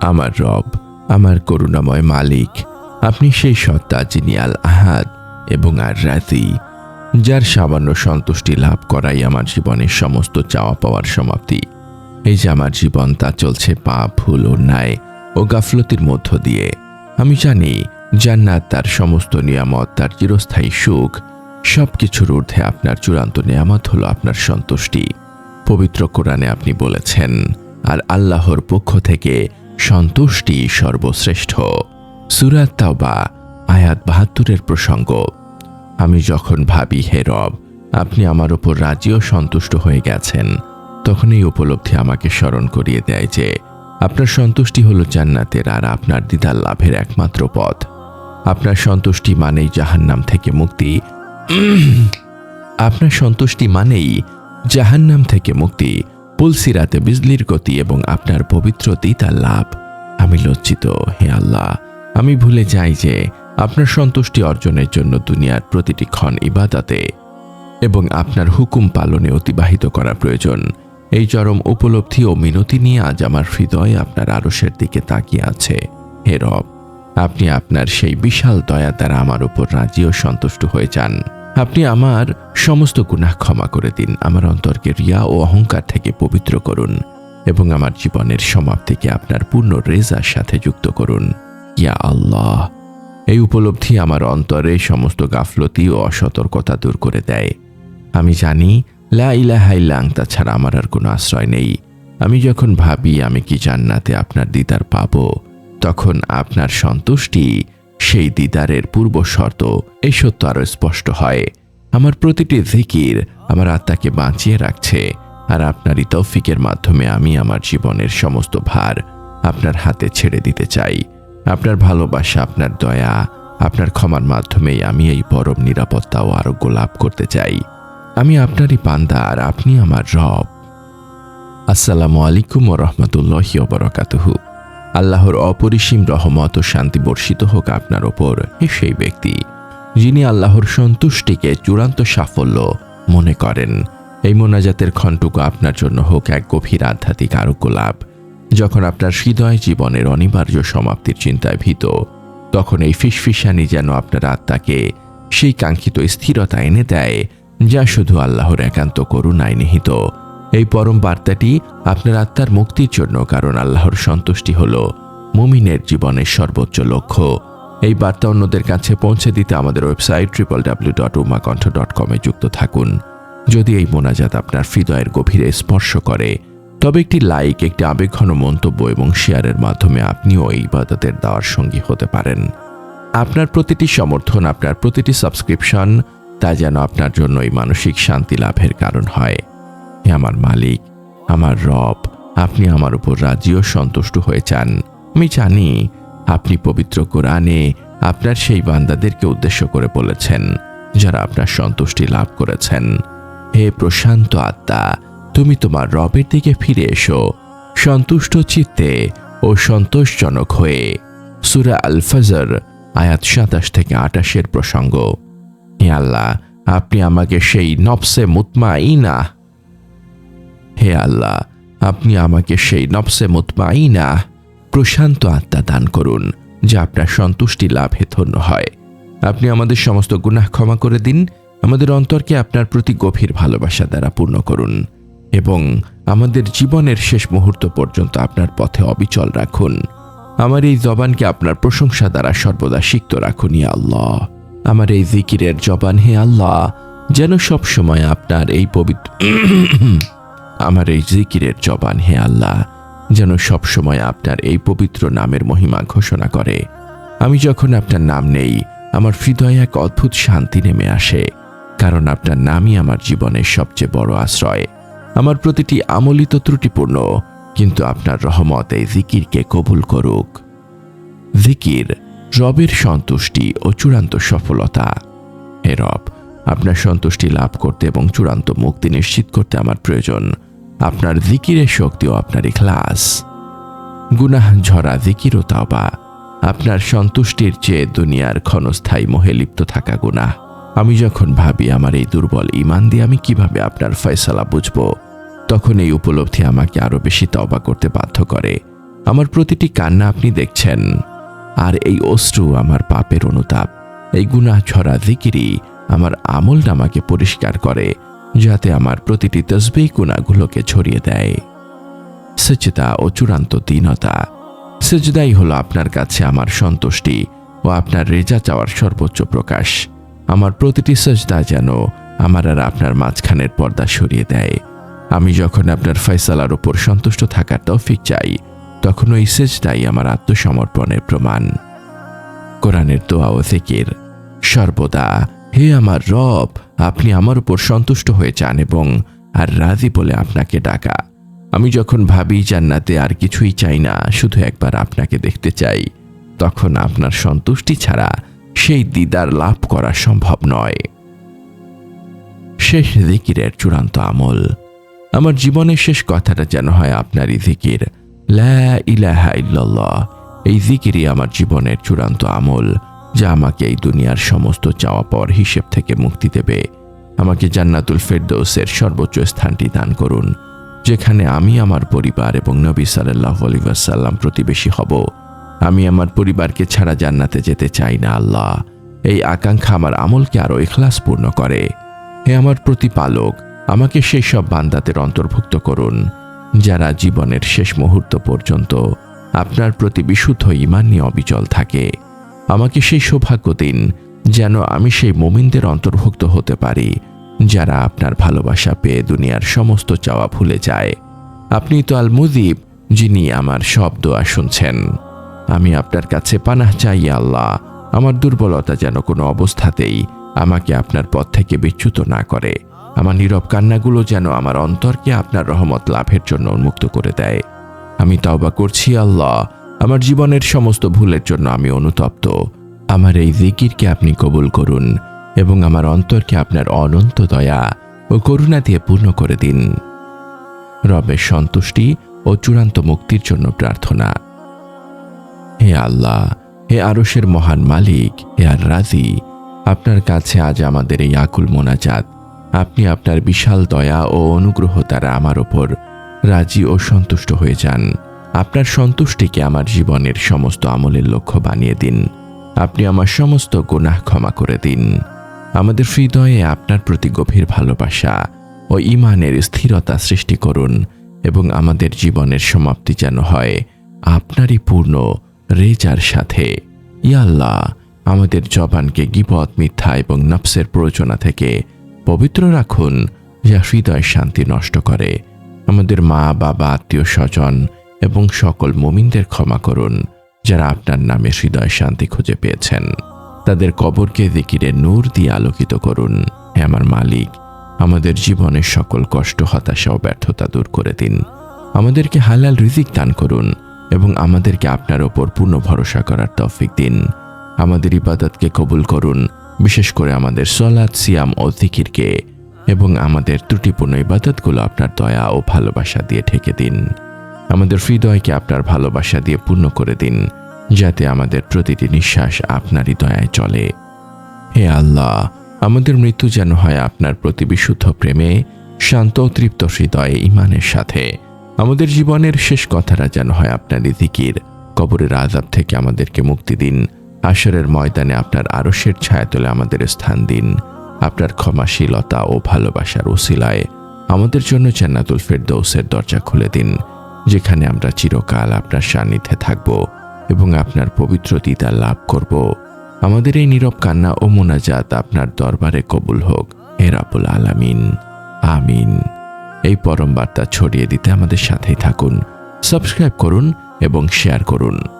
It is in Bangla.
আমার রব, আমার করুণাময় মালিক, আপনি সেই সত্তা যিনি আল আহাদ এবং আর রাতি যার সামান্য সন্তুষ্টি লাভ করাই আমার জীবনের সমস্ত চাওয়া পাওয়ার সমাপ্তি। এই যে আমার জীবন, তা চলছে পাপ ভুল অন্যায় ও গাফলতির মধ্য দিয়ে। আমি জানি, জান্নাত তার সমস্ত নিয়ামত, তার চিরস্থায়ী সুখ সব কিছুর ঊর্ধ্বে আপনার চূড়ান্ত নিয়ামত হলো আপনার সন্তুষ্টি। পবিত্র কোরআনে আপনি বলেছেন, আর আল্লাহর পক্ষ থেকে সন্তুষ্টি সর্বশ্রেষ্ঠ। সুরাত তাওবা, আয়াত বাহাত্তরের প্রসঙ্গ। আমি যখন ভাবি, হে রব, আপনি আমার ওপর রাজিও সন্তুষ্ট হয়ে গেছেন। তখন এই উপলব্ধি আমাকে স্মরণ করিয়ে দেয় যে, আপনার সন্তুষ্টি হলো জান্নাতের আর আপনার দিদার লাভের একমাত্র পথ। আপনার সন্তুষ্টি মানেই জাহান্নাম থেকে মুক্তি। আপনার সন্তুষ্টি মানেই জাহান্নাম থেকে মুক্তি। পুলসিরাতে বিজলির গতি এবং আপনার পবিত্র দিদার লাভ। আমি লজ্জিত, হে আল্লাহ। আমি ভুলে যাই যে আপনার সন্তুষ্টি অর্জনের জন্য দুনিয়ার প্রতিটি ক্ষণ ইবাদাতে এবং আপনার হুকুম পালনে অতিবাহিত করা প্রয়োজন। এই চরম উপলব্ধি ও মিনতি নিয়ে আজ আমার হৃদয় আপনার আরসের দিকে তাকিয়ে আছে। হে রব, আপনি আপনার সেই বিশাল দয়া দ্বারা আমার উপর রাজি ও সন্তুষ্ট হয়ে যান। আপনি আমার সমস্ত গুনাহ ক্ষমা করে দিন, আমার অন্তরকে রিয়া ও অহংকার থেকে পবিত্র করুন। এবং আমার জীবনের সমাপ্তিকে আপনার পূর্ণ রেজার সাথে যুক্ত করুন। ইয়া আল্লাহ। এই উপলব্ধি আমার অন্তরে সমস্ত গাফলতি ও অসতর্কতা দূর করে দেয়। আমি জানি, লা ইলাহা ইল্লা আনতা ছাড়া আমার আর কোনো আশ্রয় নেই। আমি যখন ভাবি আমি কি জান্নাতে আপনার দিদার পাব, তখন আপনার সন্তুষ্টি সেই দিদারের পূর্ব শর্ত, এই সত্য আরও স্পষ্ট হয়। আমার প্রতিটি জিকির আমার আত্মাকে বাঁচিয়ে রাখছে। আর আপনারই তৌফিকের মাধ্যমে আমি আমার জীবনের সমস্ত ভার আপনার হাতে ছেড়ে দিতে চাই। আপনার ভালোবাসা, আপনার দয়া, আপনার ক্ষমার মাধ্যমেই আমি এই পরম নিরাপত্তা ও আরোগ্য লাভ করতে চাই। আমি আপনারই পান্দা আর আপনি আমার রব। আসসালামু আলাইকুম ও রহমতুল্লাহি ওবরাকাতুহু আল্লাহর অপরিসীম রহমত ও শান্তি বর্ষিত হোক আপনার ওপর এ সেই ব্যক্তি, যিনি আল্লাহর সন্তুষ্টিকে চূড়ান্ত সাফল্য মনে করেন। এই মোনাজাতের খণ্ডটুকু আপনার জন্য হোক এক গভীর আধ্যাত্মিক আরোগ্য লাভ। যখন আপনার হৃদয় জীবনের অনিবার্য সমাপ্তির চিন্তায় ভীত, তখন এই ফিসফিসানি যেন আপনার আত্মাকে সেই কাঙ্ক্ষিত স্থিরতা এনে দেয়, যা শুধু আল্লাহর একান্ত করুণায় নিহিত। এই পরম বার্তাটি আপনার আত্মার মুক্তির জন্য কারণ আল্লাহর সন্তুষ্টি হল মুমিনের জীবনের সর্বোচ্চ লক্ষ্য। এই বার্তা অন্যদের কাছে পৌঁছে দিতে আমাদের website triple W dot Umakantha dot কমে যুক্ত থাকুন। যদি এই মোনাজাত আপনার হৃদয়ের গভীরে স্পর্শ করে, তবে একটি লাইক, একটি আবেগঘন মন্তব্য এবং শেয়ারের মাধ্যমে আপনিও এই ইবাদতের দেওয়ার সঙ্গী হতে পারেন। আপনার প্রতিটি সমর্থন, আপনার প্রতিটি সাবস্ক্রিপশন তা যেন আপনার জন্য এই মানসিক শান্তি লাভের কারণ হয়। হে আমার মালিক, আমার রব, আপনি আমার উপর রাজিও সন্তুষ্ট হয়ে চান আমি জানি আপনি পবিত্র কোরআনে আপনার সেই বান্দাদেরকে উদ্দেশ্য করে বলেছেন, যারা আপনার সন্তুষ্টি লাভ করেছেন। হে প্রশান্ত আত্মা, তুমি তোমার রবের দিকে ফিরে এসো, সন্তুষ্ট চিত্তে ও সন্তোষজনক হয়ে। সুরা আল আয়াত সাতাশ থেকে আটাশের প্রসঙ্গ। হে আল্লাহ, আপনি আমাকে সেই নফসে মুতমাইনা। হে আল্লাহ, আপনি আমাকে সেই নফসে মুতমাইনা, প্রশান্ত আত্মা দান করুন, যা আপনার সন্তুষ্টি লাভে ধন্য হয়। আপনি আমাদের সমস্ত গুনাহ ক্ষমা করে দিন আমাদের অন্তরকে আপনার প্রতি গভীর ভালোবাসা দ্বারা পূর্ণ করুন এবং আমাদের জীবনের শেষ মুহূর্ত পর্যন্ত আপনার পথে অবিচল রাখুন। আমার এই জবানকে আপনার প্রশংসা দ্বারা সর্বদা সিক্ত রাখুন, ইয়া আল্লাহ। আমার এই জিকিরের জবান, হে আল্লাহ, যেন সব সময় আপনার এই পবিত্র আমার এই জিকিরের জবান, হে আল্লাহ, যেন সব সময় আপনার এই পবিত্র নামের মহিমা ঘোষণা করে। আমি যখন আপনার নাম নেই, আমার হৃদয়ে এক অদ্ভুত শান্তি নেমে আসে। কারণ আপনার নামই আমার জীবনের সবচেয়ে বড় আশ্রয়। আমার প্রতিটি আমলিত ত্রুটিপূর্ণ, কিন্তু আপনার রহমত এই জিকিরকে কবুল করুক। জিকির রবের সন্তুষ্টি ও চূড়ান্ত সফলতা। হে রব, আপনার সন্তুষ্টি লাভ করতে এবং চূড়ান্ত মুক্তি নিশ্চিত করতে আমার প্রয়োজন। আপনার জিকিরের শক্তি ও আপনার ইখলাস। গুনাহ, ঝরা, জিকির ও তাওবা। আপনার সন্তুষ্টির চেয়ে দুনিয়ার ক্ষণস্থায়ী মোহে লিপ্ত থাকা গুনাহ। আমি যখন ভাবি আমার এই দুর্বল ইমান দিয়ে আমি কীভাবে আপনার ফয়সালা বুঝব, তখন এই উপলব্ধি আমাকে আরও বেশি তওবা করতে বাধ্য করে। আমার প্রতিটি কান্না আপনি দেখছেন, আর এই অশ্রু আমার পাপের অনুতাপ, এই গুনাহ ছড়া জিকিরি আমার আমল নামাকে পরিষ্কার করে, যাতে আমার প্রতিটি তসবি গুণাগুলোকে ছড়িয়ে দেয়। সচেতা ও চূড়ান্ত দীনতা, সেজদাই হলো আপনার কাছে আমার সন্তুষ্টি ও আপনার রেজা চাওয়ার সর্বোচ্চ প্রকাশ। আমার প্রতিটি সজদা যেন আমার আর আপনার মাঝখানের পর্দা সরিয়ে দেয়। আমি যখন আপনার ফয়সালার ওপর সন্তুষ্ট থাকার তৌফিক চাই, তখন ওই সেজদাই আমার আত্মসমর্পণের প্রমাণ। কোরআনের দোয়া ও জিকির, সর্বদা, হে আমার রব, আপনি আমার উপর সন্তুষ্ট হয়ে যান এবং আর রাজি বলে আপনাকে ডাকা। আমি যখন ভাবি জান্নাতে আর কিছুই চাই না, শুধু একবার আপনাকে দেখতে চাই, তখন আপনার সন্তুষ্টি ছাড়া সেই দিদার লাভ করা সম্ভব নয়। শেষ জিকিরের চূড়ান্ত আমল। আমার জীবনের শেষ কথাটা যেন হয় আপনারই জিকির। লা ইলাহা ইল্লাল্লাহ। এই জিকিরই আমার জীবনের চূড়ান্ত আমল, যা আমাকে এই দুনিয়ার সমস্ত চাওয়া পাওয়ার হিসেব থেকে মুক্তি দেবে। আমাকে জান্নাতুল ফেরদৌসের সর্বোচ্চ স্থানটি দান করুন, যেখানে আমি আমার পরিবার এবং নবী সাল্লাহ আলিবাসাল্লাম প্রতিবেশী হব। আমি আমার পরিবারকে ছাড়া জান্নাতে যেতে চাই না, আল্লাহ। এই আকাঙ্ক্ষা আমার আমলকে আরও ইখলাসপূর্ণ করে। হে আমার প্রতিপালক, আমাকে সেই সব বান্দাদের অন্তর্ভুক্ত করুন, যারা জীবনের শেষ মুহূর্ত পর্যন্ত আপনার প্রতি বিশুদ্ধ ইমান নিয়ে অবিচল থাকে। আমাকে সেই সৌভাগ্য দিন যেন আমি সেই মোমিনদের অন্তর্ভুক্ত হতে পারি, যারা আপনার ভালোবাসা পেয়ে দুনিয়ার সমস্ত চাওয়া ভুলে যায়। আপনি তো আল মুজিব যিনি আমার সব দোয়া শুনছেন। আমি আপনার কাছে পানাহ চাই আল্লাহ। আমার দুর্বলতা যেন কোনো অবস্থাতেই আমাকে আপনার পথ থেকে বিচ্যুত না করে। আমার নীরব কান্নাগুলো যেন আমার অন্তরকে আপনার রহমত লাভের জন্য উন্মুক্ত করে দেয়। আমি তাওবা করছি আল্লাহ। আমার জীবনের সমস্ত ভুলের জন্য আমি অনুতপ্ত। আমার এই জিকিরকে আপনি কবুল করুন এবং আমার অন্তরকে আপনার অনন্ত দয়া ও করুণা দিয়ে পূর্ণ করে দিন। রবের সন্তুষ্টি ও চূড়ান্ত মুক্তির জন্য প্রার্থনা। হে আল্লাহ, হে আরশের মহান মালিক, হে আর রাজি, আপনার কাছে আজ আমাদের এই আকুল মোনাজাত। আপনি আপনার বিশাল দয়া ও অনুগ্রহ দ্বারা আমার ওপর রাজি ও সন্তুষ্ট হয়ে যান। আপনার সন্তুষ্টিকে আমার জীবনের সমস্ত আমলের লক্ষ্য বানিয়ে দিন। আপনি আমার সমস্ত গুনাহ ক্ষমা করে দিন। আমাদের হৃদয়ে আপনার প্রতি গভীর ভালোবাসা ও ইমানের স্থিরতা সৃষ্টি করুন এবং আমাদের জীবনের সমাপ্তি যেন হয়, আপনারই পূর্ণ রেজার সাথে। ইয়াল্লাহ আমাদের জবানকে গিবত, মিথ্যা এবং নফসের প্রয়োজনা থেকে পবিত্র রাখুন, যা হৃদয় শান্তি নষ্ট করে। আমাদের মা, বাবা, আত্মীয় স্বজন এবং সকল মুমিনদের ক্ষমা করুন, যারা আপনার নামে হৃদয় শান্তি খুঁজে পেয়েছেন। তাদের কবরকে দিকিরে নূর দিয়ে আলোকিত করুন। হে আমার মালিক, আমাদের জীবনের সকল কষ্ট, হতাশা ও ব্যর্থতা দূর করে দিন। আমাদেরকে হালাল রিজিক দান করুন। এবং আমাদেরকে আপনার ওপর পূর্ণ ভরসা করার তৌফিক দিন। আমাদের ইবাদতকে কবুল করুন, বিশেষ করে আমাদের সলাদ সিয়াম ও জিকিরকে এবং আমাদের ত্রুটিপূর্ণ ইবাদতগুলো আপনার দয়া ও ভালোবাসা দিয়ে ঠেকে দিন। আমাদের হৃদয়কে আপনার ভালোবাসা দিয়ে পূর্ণ করে দিন, যাতে আমাদের প্রতিটি নিঃশ্বাস আপনারই দয়ায় চলে। হে আল্লাহ, আমাদের মৃত্যু যেন হয় আপনার প্রতি বিশুদ্ধ প্রেমে, শান্ত তৃপ্ত হৃদয়ে ইমানের সাথে। আমাদের জীবনের শেষ কথাটা যেন হয় আপনার দিকির কবরের আজাব থেকে আমাদেরকে মুক্তি দিন। আসরের ময়দানে আপনার আরশের ছায়াতলে আমাদের স্থান দিন। আপনার ক্ষমাশীলতা ও ভালোবাসার ওসিলায় আমাদের জন্য জান্নাতুল ফেরদৌসের দরজা খুলে দিন। যেখানে আমরা চিরকাল আপনার সান্নিধ্যে থাকব এবং আপনার পবিত্র দিদা লাভ করব। আমাদের এই নীরব কান্না ও মোনাজাত আপনার দরবারে কবুল হোক। হে রাবুল আলামিন। আমিন। এই পরম বার্তা ছড়িয়ে দিতে আমাদের সাথেই থাকুন। সাবস্ক্রাইব করুন এবং শেয়ার করুন।